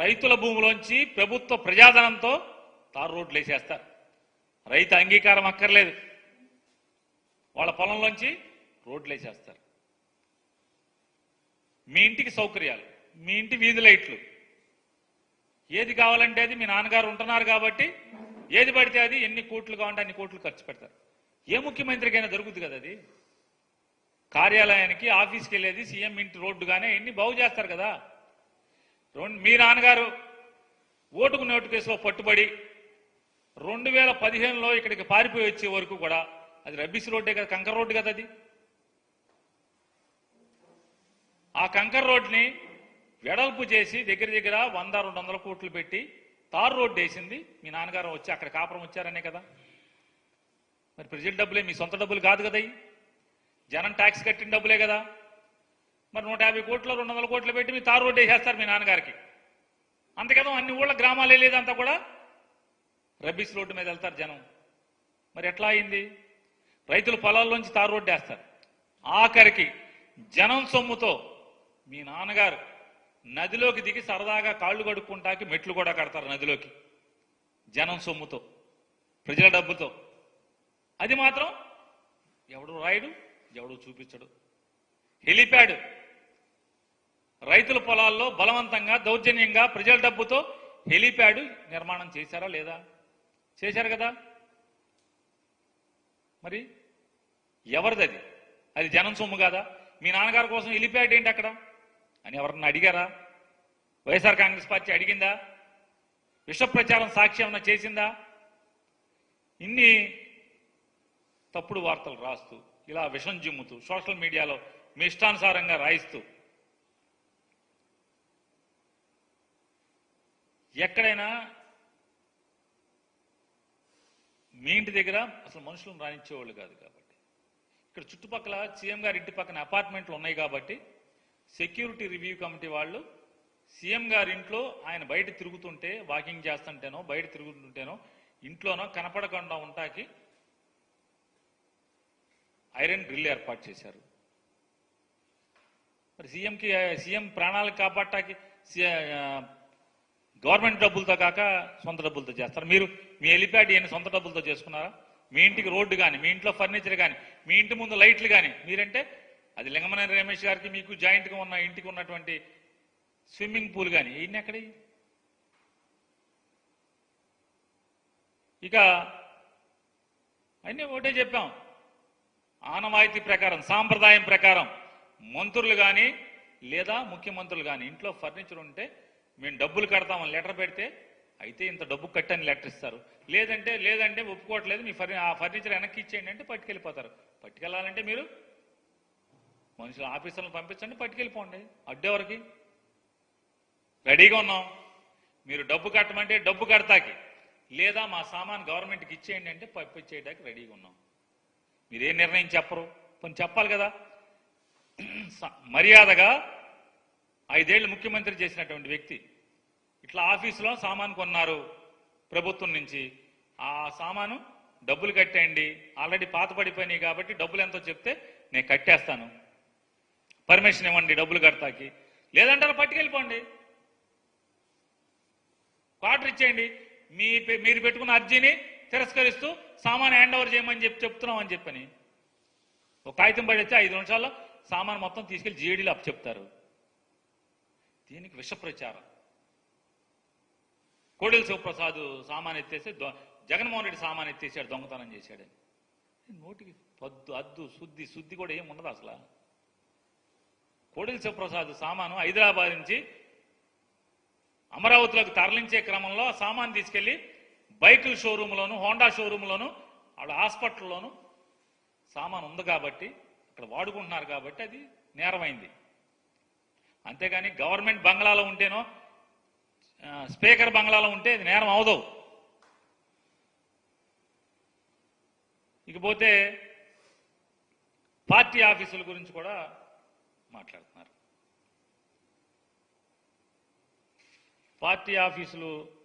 రైతుల భూములోంచి ప్రభుత్వ ప్రజాధనంతో తారు రోడ్లు వేసేస్తారు. రైతు అంగీకారం అక్కర్లేదు. వాళ్ళ పొలంలోంచి రోడ్లు వేసేస్తారు. మీ ఇంటికి సౌకర్యాలు మీ ఇంటి వీధి లైట్లు. ఏది కావాలంటే అది మీ నాన్నగారు ఉంటున్నారు కాబట్టి ఏది పడితే అది ఎన్ని కోట్లు కావాలంటే అన్ని కోట్లు ఖర్చు పెడతారు. ఏ ముఖ్యమంత్రికైనా దొరుకుతుంది కదా అది? కార్యాలయానికి ఆఫీస్కి వెళ్ళేది సీఎం ఇంటి రోడ్డుగానే ఎన్ని బాగు చేస్తారు కదా? మీ నాన్నగారు ఓటుకు నోటు కేసులో పట్టుబడి రెండు వేల పదిహేనులో ఇక్కడికి పారిపోయి వచ్చే వరకు కూడా అది రబ్బీస్ రోడ్డే కదా కంకర్ రోడ్డు కదా అది? ఆ కంకర్ రోడ్ని వెడల్పు చేసి దగ్గర దగ్గర వంద రెండు వందల కోట్లు పెట్టి తారు రోడ్డు వేసింది. మీ నాన్నగారు వచ్చి అక్కడ కాపురం వచ్చారనే కదా. మరి ప్రజల డబ్బులే మీ సొంత డబ్బులు కాదు కదా జనం ట్యాక్స్ కట్టిన డబ్బులే కదా. మరి నూట యాభై కోట్లు రెండు వందల కోట్లు పెట్టి మీ తారు రోడ్డు వేసేస్తారు మీ నాన్నగారికి. అంతకేదో అన్ని ఊళ్ళ గ్రామాలు వెళ్ళేదంతా కూడా రబ్బీస్ రోడ్డు మీద వెళ్తారు జనం. మరి ఎట్లా అయింది? రైతులు పొలాల్లోంచి తారు రోడ్డు వేస్తారు. ఆఖరికి జనం సొమ్ముతో మీ నాన్నగారు నదిలోకి దిగి సరదాగా కాళ్ళు కడుక్కుంటాకి మెట్లు కూడా కడతారు నదిలోకి. జనం సొమ్ముతో ప్రజల డబ్బుతో. అది మాత్రం ఎవడు రాయడు ఎవడు చూపించడు. హెలిప్యాడ్ రైతుల పొలాల్లో బలవంతంగా దౌర్జన్యంగా ప్రజల డబ్బుతో హెలిప్యాడ్ నిర్మాణం చేశారా లేదా? చేశారు కదా. మరి ఎవరిది అది? అది జనం సొమ్ము కాదా? మీ నాన్నగారి కోసం హెలిప్యాడ్ ఏంటి అక్కడ? అని ఎవరన్నా అడిగారా? వైఎస్ఆర్ కాంగ్రెస్ పార్టీ అడిగిందా? విష ప్రచారం సాక్షి ఏమన్నా చేసిందా? ఇన్ని తప్పుడు వార్తలు రాస్తూ ఇలా విషం జిమ్ముతూ సోషల్ మీడియాలో మీ ఇష్టానుసారంగా రాయిస్తూ ఎక్కడైనా మీ ఇంటి దగ్గర అసలు మనుషులను రాణించేవాళ్ళు కాదు కాబట్టి. ఇక్కడ చుట్టుపక్కల సీఎం గారి ఇంటి పక్కన అపార్ట్మెంట్లు ఉన్నాయి కాబట్టి సెక్యూరిటీ రివ్యూ కమిటీ వాళ్ళు సీఎం గారి ఇంట్లో ఆయన బయట తిరుగుతుంటే వాకింగ్ చేస్తుంటేనో బయట తిరుగుతుంటేనో ఇంట్లోనో కనపడకుండా ఉంటాకి ఐరన్ డ్రిల్ ఏర్పాటు చేశారు. మరి సీఎంకి సీఎం ప్రాణాలకు కాపాడటానికి గవర్నమెంట్ డబ్బులతో కాక సొంత డబ్బులతో చేస్తారు. మీరు మీ హెలిప్యాడ్ ఏమైనా సొంత డబ్బులతో చేసుకున్నారా? మీ ఇంటికి రోడ్డు కానీ మీ ఇంట్లో ఫర్నిచర్ కానీ మీ ఇంటి ముందు లైట్లు కానీ మీరంటే అది లింగమనేని రమేష్ గారికి మీకు జాయింట్గా ఉన్న ఇంటికి ఉన్నటువంటి స్విమ్మింగ్ పూల్ కానీ ఇన్ని ఎక్కడ? ఇక అన్నీ ఒకటే చెప్పాం. ఆనవాయితీ ప్రకారం సాంప్రదాయం ప్రకారం మంత్రులు కానీ లేదా ముఖ్యమంత్రులు కానీ ఇంట్లో ఫర్నిచర్ ఉంటే మేము డబ్బులు కడతామని లెటర్ పెడితే అయితే ఇంత డబ్బు కట్టని లెటర్ ఇస్తారు. లేదంటే లేదంటే ఒప్పుకోవట్లేదు మీ ఫర్ని ఆ ఫర్నిచర్ వెనక్కి ఇచ్చేయండి అంటే పట్టుకెళ్ళిపోతారు. పట్టుకెళ్ళాలంటే మీరు మనుషులు ఆఫీసర్లను పంపించండి పట్టుకెళ్ళిపోండి. అడ్డెవరికి రెడీగా ఉన్నాం. మీరు డబ్బు కట్టమంటే డబ్బు కడతాకి. లేదా మా సామాన్ గవర్నమెంట్కి ఇచ్చేయండి అంటే పంపించేయడానికి రెడీగా ఉన్నాం. మీరేం నిర్ణయం చెప్పరు? కొన్ని చెప్పాలి కదా. స- మర్యాదగా ఐదేళ్ళు ముఖ్యమంత్రి చేసినటువంటి వ్యక్తి ఇట్లా ఆఫీసులో సామాను కొన్నారు ప్రభుత్వం నుంచి. ఆ సామాను డబ్బులు కట్టేయండి. ఆల్రెడీ పాత పడిపోయినాయి కాబట్టి డబ్బులు ఎంతో చెప్తే నేను కట్టేస్తాను. పర్మిషన్ ఇవ్వండి డబ్బులు కడతాకి. లేదంటే పట్టుకెళ్ళిపోండి. క్వార్టర్ ఇచ్చేయండి. మీ మీరు పెట్టుకున్న అర్జీని తిరస్కరిస్తూ సామాన్ హ్యాండ్ ఓవర్ చేయమని చెప్పి చెప్తున్నాం అని చెప్పని. ఒక కాగితం పడితే ఐదు నిమిషాల్లో సామాన్ మొత్తం తీసుకెళ్ళి జీడీలో అప్పు చెప్తారు దీనికి విష ప్రచారం కోడెల శివప్రసాద్ సామాన్ ఎత్తేసి జగన్మోహన్ రెడ్డి సామాన్ ఎత్తేసాడు దొంగతనం చేశాడని నోటికి పద్దు అద్దు శుద్ధి శుద్ధి కూడా ఏం ఉండదు అసలు. కోడెల శివప్రసాద్ సామాను హైదరాబాద్ నుంచి అమరావతిలోకి తరలించే క్రమంలో ఆ సామాన్ తీసుకెళ్ళి బైకుల షోరూంలోను హోండా షోరూంలోను వాళ్ళ హాస్పిటల్లోను సామాన్ ఉంది కాబట్టి అక్కడ వాడుకుంటున్నారు కాబట్టి అది నేరమైంది. అంతేగాని గవర్నమెంట్ బంగ్లాలో ఉంటేనో స్పీకర్ బంగ్లాలో ఉంటే ఇది నేరం అవదు. ఇకపోతే పార్టీ ఆఫీసుల గురించి కూడా మాట్లాడుతున్నారు. పార్టీ ఆఫీసులు